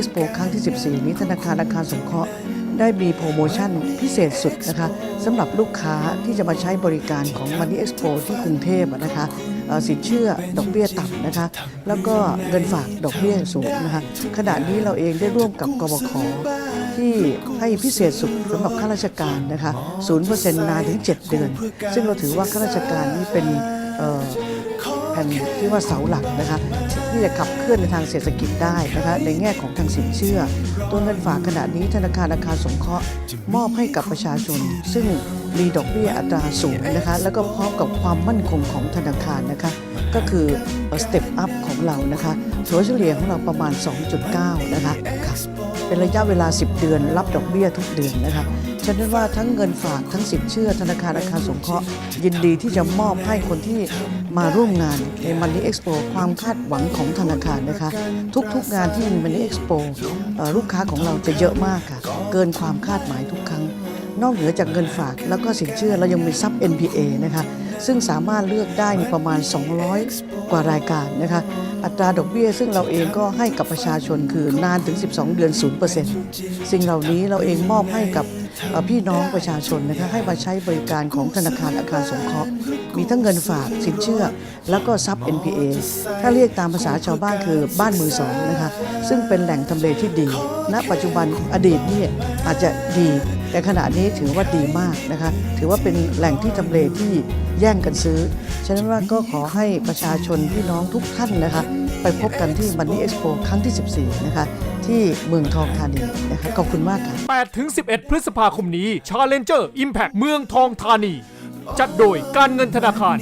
Expo ครั้งที่ 14 นี้ธนาคารอาคารสงเคราะห์ได้มีโปรโมชั่นพิเศษสุดนะคะสำหรับลูกค้าที่จะมาใช้บริการของ Money Expo ที่กรุงเทพนะคะสินเชื่อดอกเบี้ยต่ำนะคะ แล้วก็เงินฝากดอกเบี้ยสูงนะคะขณะนี้เราเองได้ร่วมกับกบขที่ให้พิเศษสุดสำหรับข้าราชการนะคะ0%นานถึง 7 เดือน ซึ่งเราถือว่าข้าราชการนี้เป็นแผ่นที่ว่าเสาหลักนะคะ ที่จะขับเคลื่อนในทางเศรษฐกิจได้นะคะในแง่ของทางสินเชื่อ ตัวเงินฝากขณะนี้ธนาคารอาคารสงเคราะห์มอบให้กับประชาชน ซึ่งมีดอกเบี้ยอัตราสูงนะคะแล้วก็พร้อมกับความมั่นคงของธนาคารนะคะก็คือสเต็ปอัพของเรานะคะ ถัวเฉลี่ยของเราประมาณ 2.9 นะคะค่ะเป็นระยะเวลา 10 เดือน รับดอกเบี้ยทุกเดือนนะคะฉะนั้นว่าทั้งเงินฝากทั้งสินเชื่อธนาคารอาคารสงเคราะห์ ยินดีที่จะมอบให้คนที่มาร่วมงานใน Money Expo ความคาดหวังของธนาคารนะคะ ทุกๆงานที่มี Money Expo เอ่อลูกค้าของเราจะเยอะมากค่ะ เกินความคาดหมายทุกครั้ง นอกเหนือจากเงินฝากแล้วก็สินเชื่อเรายังมีซับ NPA นะคะซึ่งสามารถเลือกได้ในประมาณ 200 กว่ารายการนะคะอัตราดอกเบี้ย ซึ่งเราเองก็ให้กับประชาชนคือนานถึง 12 เดือน 0%สิ่งเหล่านี้เราเองมอบให้กับ พี่น้องประชาชนนะคะให้มาใช้บริการของธนาคารอาคารสงเคราะห์ มีทั้งเงินฝากสินเชื่อ แล้วก็ซับ NPA ถ้าเรียกตามภาษาชาวบ้านคือบ้านมือสองนะคะซึ่งเป็นแหล่งทำเลที่ดี ณ ปัจจุบันอดีตเนี่ยอาจจะดี แต่ขณะนี้ถือว่าดีมากนะคะถือว่าเป็นแหล่งที่ทำเลที่แย่งกันซื้อะนั้นว่าก็ขอให้ประชาชนพี่น้องทุกท่านนะคะ ไปพบกันที่มันนี่เอ็กซ์โปครั้งที่ 14 นะคะ ที่เมืองทองธานีนะคะขอบคุณมากค่ะ8ถึง11 พฤษภาคมนี้ Challenger Impact เมืองทองธานี จัดโดยการเงินธนาคาร